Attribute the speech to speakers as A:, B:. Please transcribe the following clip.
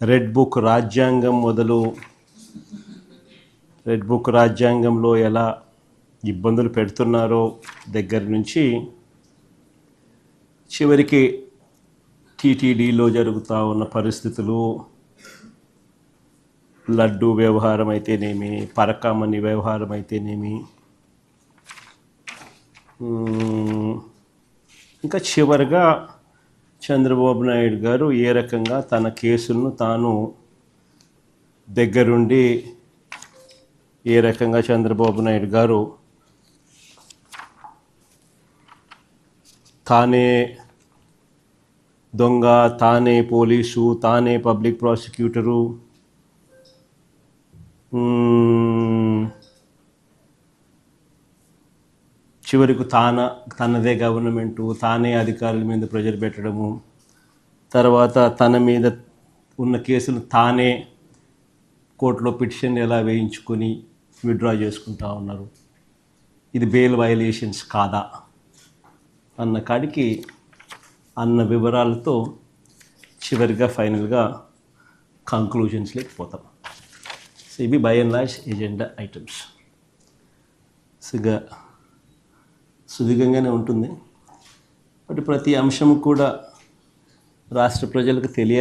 A: Red book రాజ్యాంగం మొదలు red book రాజ్యాంగంలో ఎలా ఇబ్బందులు పెడుతున్నారో దగ్గర నుంచి చివరికి టీటీడీలో జరుగుతూ ఉన్న పరిస్థితులు లడ్డు వ్యవహారం అయితేనేమి పరకామణి వ్యవహారం అయితేనేమి ఇంకా చివరిగా చంద్రబాబు నాయుడు గారు ఏ రకంగా తన కేసులను తాను దగ్గరుండి ఏ రకంగా చంద్రబాబు నాయుడు గారు తానే దొంగ తానే పోలీసు తానే పబ్లిక్ ప్రాసిక్యూటరు చివరికి తాన తనదే గవర్నమెంటు తానే అధికారుల మీద ప్రెజర్ పెట్టడము తర్వాత తన మీద ఉన్న కేసులు తానే కోర్టులో పిటిషన్ ఎలా వేయించుకొని విత్డ్రా చేసుకుంటా ఉన్నారు. ఇది బెయిల్ వయలేషన్స్ కాదా? అన్న కాడికి అన్న వివరాలతో చివరిగా ఫైనల్గా కంక్లూజన్స్లోకి పోతాం. సో ఇవి by and large agenda items. సిగా సుదీర్ఘంగానే ఉంటుంది. బట్ ప్రతి అంశం కూడా రాష్ట్ర ప్రజలకు తెలియాలి.